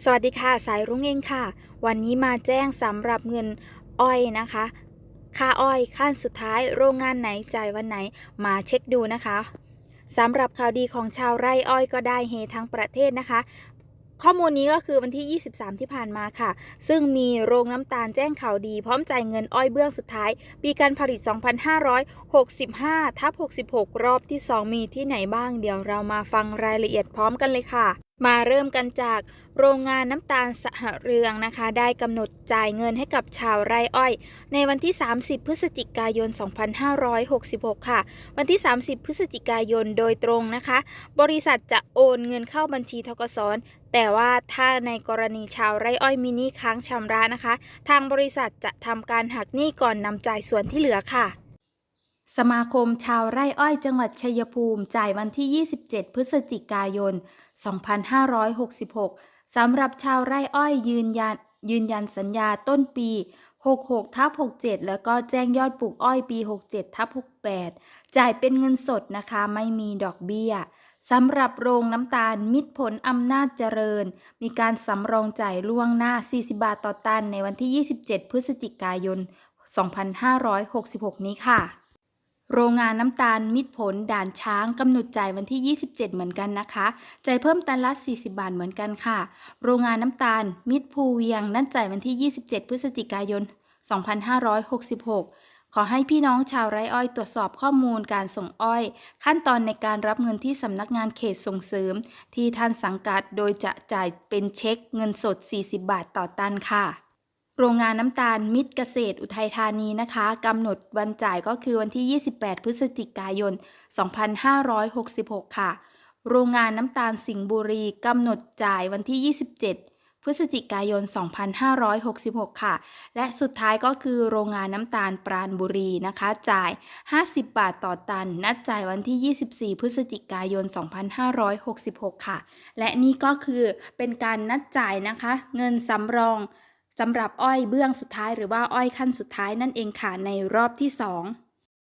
สวัสดีค่ะ สายรุ้งเองค่ะ วันนี้มาแจ้งสำหรับเงินอ้อยนะคะ ค่าอ้อยขั้นสุดท้ายโรงงานไหนจ่ายวันไหนมาเช็คดูนะคะสำหรับข่าวดีของชาวไร่อ้อยก็ได้เฮทั้งประเทศนะคะ ข้อมูลนี้ก็คือวันที่ 23 ที่ผ่านมาค่ะ ซึ่งมีโรงน้ำตาลแจ้งข่าวดี พร้อมจ่ายเงินอ้อยเบื้องสุดท้าย ปีการผลิต 2565ทับ66 รอบที่ 2 มีที่ไหนบ้างเดี๋ยวเรามาฟังรายละเอียดพร้อมกันเลยค่ะ มาเริ่มกันจากโรงงานน้ำตาลสหเรืองนะคะ ได้กำหนดจ่ายเงินให้กับชาวไร่อ้อย ในวันที่ 30 พฤศจิกายน 2566 ค่ะ วันที่ 30 พฤศจิกายนโดยตรงนะคะ บริษัทจะโอนเงินเข้าบัญชีทกสแต่ว่าถ้าในกรณีชาวไร่อ้อยมินิค้างชำระนะคะ ทางบริษัทจะทำการหักหนี้ก่อนนำจ่ายส่วนที่เหลือค่ะ สมาคมชาวไร่อ้อยจังหวัดชัยภูมิ จ่ายวันที่ 27 พฤศจิกายน 2566 สำหรับชาวไร่อ้อยยืนยันยืนยันสัญญาต้นปี 66ทับ67 แล้วก็แจ้งยอดปลูกอ้อยปี 67ทับ68 จ่ายเป็นเงินสดนะคะ ไม่มีดอกเบี้ยสำหรับโรงน้ำตาลมิตรผลอำนาจเจริญ มีการสำรองจ่ายล่วงหน้า 40 บาทต่อตันในวันที่ 27 พฤศจิกายน 2566 นี้ค่ะ โรงงานน้ำตาลมิตรผลด่านช้างกำหนดจ่ายวันที่ 27 เหมือนกันนะคะจ่ายเพิ่มตันละ 40 บาทเหมือนกันค่ะ โรงงานน้ำตาลมิตรภูเวียงนั่นจ่ายวันที่ 27 พฤศจิกายน 2566 ขอให้พี่น้องชาวไร่อ้อยตรวจสอบข้อมูลการส่งอ้อย ขั้นตอนในการรับเงินที่สำนักงานเขตส่งเสริม ที่ท่านสังกัดโดยจะจ่ายเป็นเช็คเงินสด 40 บาทต่อตันค่ะ โรงงานน้ำตาลมิตรเกษตรอุทัยธานีนะคะกำหนดวันจ่ายก็คือวันที่ 28 พฤศจิกายน 2566 ค่ะ โรงงานน้ำตาลสิงห์บุรีกำหนดจ่ายวันที่ 27 พฤศจิกายน 2566 ค่ะ และสุดท้ายก็คือโรงงานน้ำตาลปราณบุรีนะคะ จ่าย 50 บาทต่อตัน นัดจ่ายวันที่ 24 พฤศจิกายน 2566 ค่ะ และนี่ก็คือเป็นการนัดจ่ายนะคะ เงินสำรอง สำหรับอ้อยเบื้องสุดท้ายหรือว่าอ้อยขั้นสุดท้ายนั่นเองค่ะในรอบที่ 2